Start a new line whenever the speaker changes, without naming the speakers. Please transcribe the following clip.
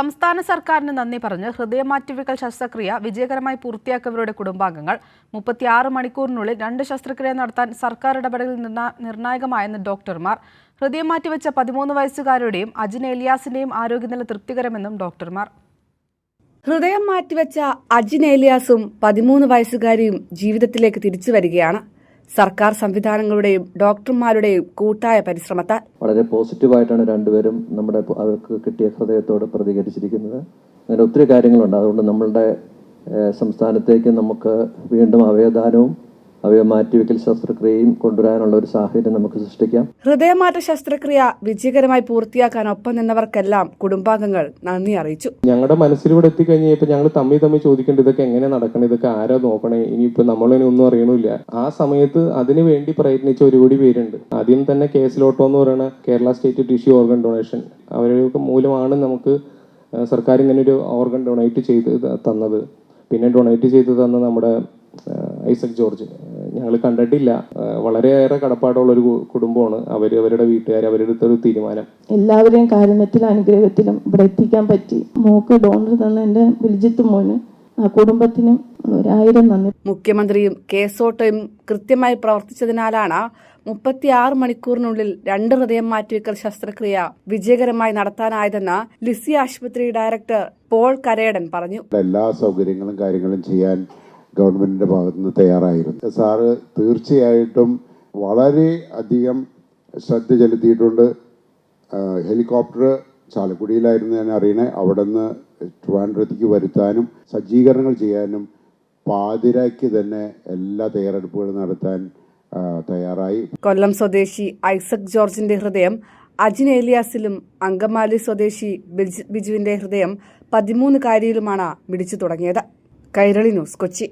സംസ്ഥാന സർക്കാരിന് നന്ദി പറഞ്ഞ് ഹൃദയമാറ്റിവെക്കൽ ശസ്ത്രക്രിയ വിജയകരമായി പൂർത്തിയാക്കിയവരുടെ കുടുംബാംഗങ്ങൾ മുപ്പത്തിയാറ് മണിക്കൂറിനുള്ളിൽ രണ്ട് ശസ്ത്രക്രിയ നടത്താൻ സർക്കാർ ഇടപെടൽ നിർണാ- നിർണായകമായെന്ന് ഡോക്ടർമാർ. ഹൃദയമാറ്റിവെച്ച പതിമൂന്ന് വയസ്സുകാരുടെയും അജിൻ എലിയാസിന്റെയും ആരോഗ്യനില തൃപ്തികരമെന്നും ഡോക്ടർമാർ.
ഹൃദയം മാറ്റിവെച്ച അജിൻ ഏലിയാസും പതിമൂന്ന് വയസ്സുകാരിയും ജീവിതത്തിലേക്ക് തിരിച്ചു വരികയാണ്. സർക്കാർ സംവിധാനങ്ങളുടെയും ഡോക്ടർമാരുടെയും കൂട്ടായ പരിശ്രമത്താൽ
വളരെ പോസിറ്റീവായിട്ടാണ് രണ്ടുപേരും നമ്മുടെ അവർക്ക് കിട്ടിയ ഹൃദയത്തോട് പ്രതികരിച്ചിരിക്കുന്നത്. അങ്ങനെ ഒത്തിരി കാര്യങ്ങളുണ്ട്. അതുകൊണ്ട് നമ്മളുടെ സംസ്ഥാനത്തേക്ക് നമുക്ക് വീണ്ടും അവയദാനവും അവയ മാറ്റിവെക്കൽ ശസ്ത്രക്രിയയും കൊണ്ടുവരാനുള്ള ഒരു സാഹചര്യം നമുക്ക് സൃഷ്ടിക്കാം.
ഹൃദയമാറ്റ ശസ്ത്രക്രിയ വിജയകരമായി പൂർത്തിയാക്കാൻ ഒപ്പം നിന്നവർക്കെല്ലാം കുടുംബാംഗങ്ങൾ നന്ദി അറിയിച്ചു.
ഞങ്ങളുടെ മനസ്സിലൂടെ എത്തിക്കഴിഞ്ഞപ്പോൾ ഞങ്ങൾ തമ്മിൽ തമ്മിൽ ചോദിക്കേണ്ടത് ഇതൊക്കെ എങ്ങനെ നടക്കണം ഇതൊക്കെ ആരാ നോക്കണേ ഇനിയിപ്പോ നമ്മളിനി ഒന്നും അറിയണില്ല. ആ സമയത്ത് അതിനു വേണ്ടി പ്രയത്നിച്ച ഒരുപാട് പേരുണ്ട്. ആദ്യം തന്നെ കേസിലോട്ടോ എന്ന് പറയുന്ന Kerala state tissue organ donation. അവരൊക്കെ മൂലമാണ് നമുക്ക് സർക്കാർ ഇങ്ങനെ ഒരു ഓർഗൻ ഡൊണേറ്റ് ചെയ്ത് തന്നത്. പിന്നെ ഡൊണേറ്റ് ചെയ്ത് തന്ന നമ്മുടെ ഐസക് ജോർജ്. ഞങ്ങൾ കണ്ടിട്ടില്ല. വളരെയേറെ കടപ്പാടുള്ള ഒരു കുടുംബമാണ് അവർ അവരുടെ വീട്ടുകാർ അവരെടുത്ത ഒരു തീരുമാനം.
എല്ലാവരെയും കാരുണ്യത്തിലും അനുഗ്രഹത്തിലും ഇവിടെ എത്തിക്കാൻ പറ്റി. മോക്ക് ഡോണർ തന്ന എന്റെ ബിൽജിത്ത് മോന് ആ കുടുംബത്തിനും ഒരായിരം നന്ദി.
മുഖ്യമന്ത്രിയും കേസോട്ടയും കൃത്യമായി പ്രവർത്തിച്ചതിനാലാണ് മുപ്പത്തിയാറ് മണിക്കൂറിനുള്ളിൽ രണ്ട് ഹൃദയം മാറ്റിവെക്കൽ ശസ്ത്രക്രിയ വിജയകരമായി നടത്താനായതെന്ന് ലിസി ആശുപത്രി ഡയറക്ടർ പോൾ കരേടൻ പറഞ്ഞു.
എല്ലാ സൗകര്യങ്ങളും കാര്യങ്ങളും ചെയ്യാൻ ഗവൺമെന്റിന്റെ ഭാഗത്തുനിന്ന് തയ്യാറായിരുന്നു. സാറ് തീർച്ചയായിട്ടും വളരെ അധികം ശ്രദ്ധ ചെലുത്തിയിട്ടുണ്ട്. ഹെലികോപ്റ്റർ ചാലക്കുടിയിലായിരുന്നു ഞാൻ അറിയണേ. അവിടെ നിന്ന് ട്രിവാൻഡ്രത്തേക്ക് വരുത്താനും സജ്ജീകരണങ്ങൾ ചെയ്യാനും പാതിരാക്കി തന്നെ എല്ലാ തയ്യാറെടുപ്പുകളും നടത്താൻ തയ്യാറായി.
കൊല്ലം സ്വദേശി ഐസക് ജോർജിന്റെ ഹൃദയം അജിൻ ഏലിയാസിലും അങ്കമാലി സ്വദേശി ബിജുവിന്റെ ഹൃദയം പതിമൂന്ന് കാര്യയിലുമാണ് മിടിച്ചു തുടങ്ങിയത്. കൈരളി ന്യൂസ് കൊച്ചി.